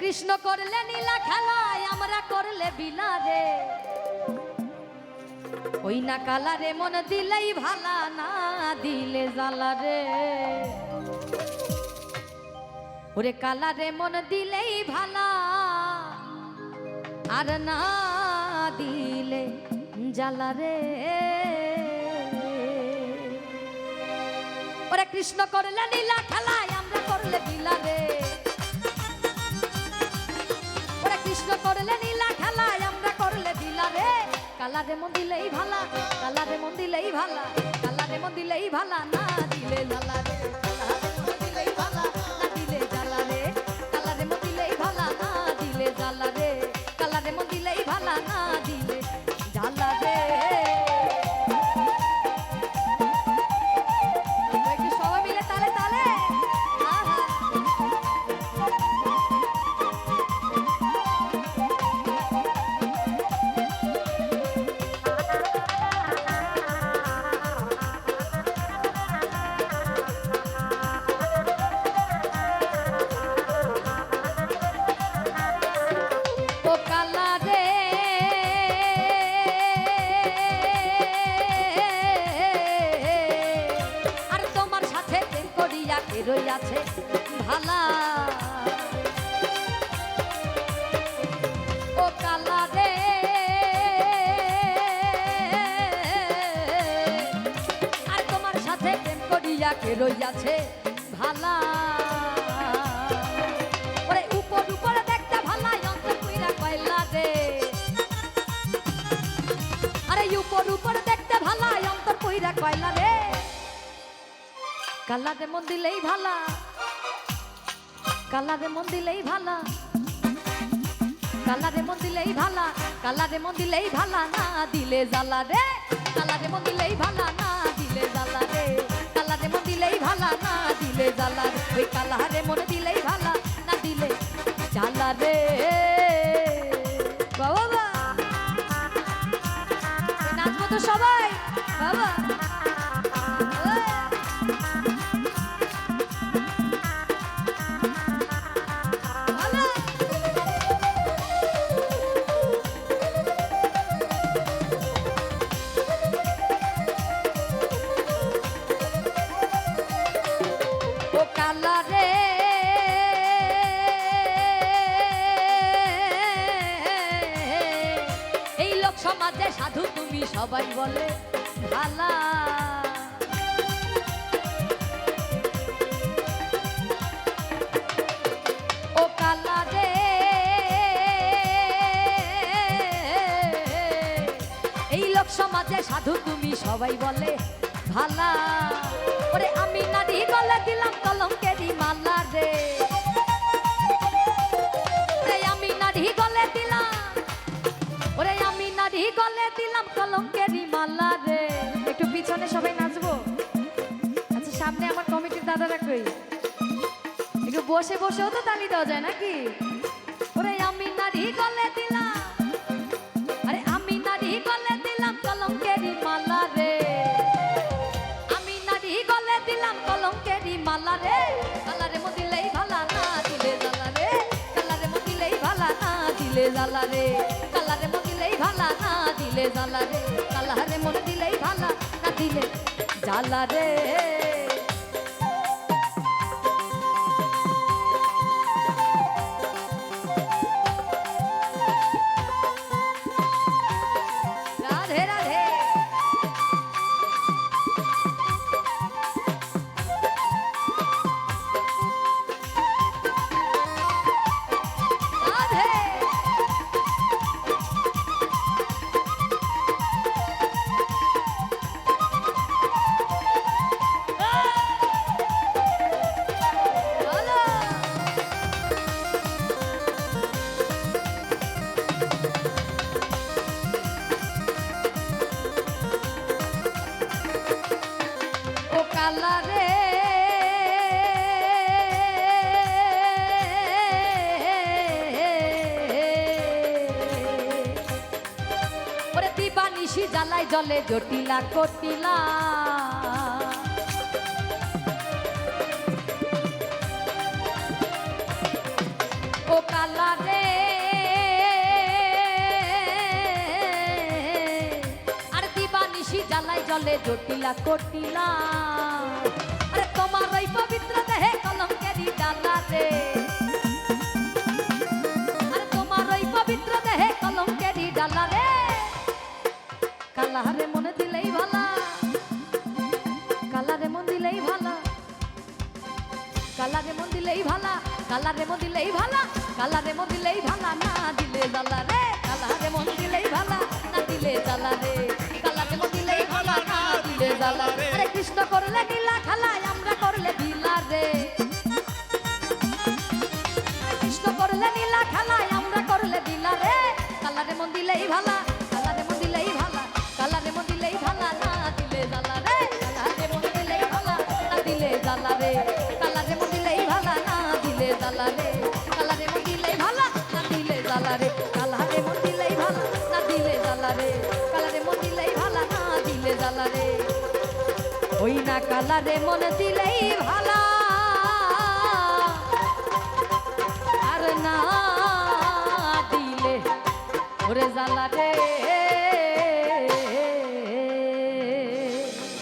কৃষ্ণ করলে নীলা খেলায়, আমরা করলে বিলারে। ওই না কালারে মন দিলেই ভালা, না দিলে জ্বালারে। ওরে কালারে মন দিলেই ভালা, আর না দিলে জ্বালারে। ওরে কৃষ্ণ করলে নীলা খেলায়, আমরা করলে বিলারে। ওরে করলে নীলা খেলা, আমরা করলে মন দিলেই ভালা, কালারে মন দিলেই ভালা, কালারে মন দিলেই ভালা দিলে জ্বালা রে। মন দিলেই ভালা, না দিলে জ্বালা রে। ভালা, না দিলে জ্বালা রে। কালারে মন দিলেই ভালা করিয়া আছে ভালা। ও কালা রে। আর তোমার সাথে প্রেম করিয়া কে রইয়াছে ভালা? কাল্লাতে মন দিলেই ভালা। কাল্লাতে মন দিলেই ভালা। কালারে মন দিলেই ভালা। কালারে মন দিলেই ভালা না দিলে জ্বালা রে। কালারে মন দিলেই ভালা না দিলে জ্বালা রে। কালারে মন দিলেই ভালা না দিলে জ্বালা রে। ওই কালারে মন দিলেই ভালা না দিলে জ্বালা রে। সমাজে সাধু তুমি সবাই বলে ভালা ও কালা রে, এই লোক সমাজে সাধু তুমি সবাই বলে ভালা মালা রে। একটু পিছনে সবাই নাচবো। আচ্ছা সামনে আমার কমিটির দাদারা কই একটু বসে বসেও তো তালি দেওয়া যায় নাকি? ওরে, আমি নারী গলে দিলাম। আরে, আমি নারী গলে দিলাম কলঙ্কেরি মালা রে। আমি নারী গলে দিলাম কলঙ্কেরি মালা রে। কালারে মদিলেই ভালা না দিলে জ্বালা রে। কালারে মদিলেই ভালা না দিলে জ্বালা রে। কালারে মদিলেই ভালা না দিলে জ্বালা রে কালারে মন দিলেই ভালা না দিলে জ্বালা রে। কালা নিশি জ্বালায় জলে জটিলা কটিলা। ও কালা রে। আর দিবা নিশি জ্বালায় জলে জটিলা কটিলা। কালারে মন দিলেই ভালা, কালারে মন দিলেই ভালা, কালারে মন দিলেই ভালা, না দিলে জ্বালা রে, কালারে মন দিলেই ভালা, না দিলে জ্বালা রে, কালারে মন দিলেই ভালা, না দিলে জ্বালা রে। আরে কৃষ্ণ করলে নীলা খালায় আমরা করলে ঢিলা রে। কৃষ্ণ করলে নীলা খেলায় আমরা করলে দিলা রে, কালারে মন দিলেই ভালা না কালারে মন দিলেই ভালা।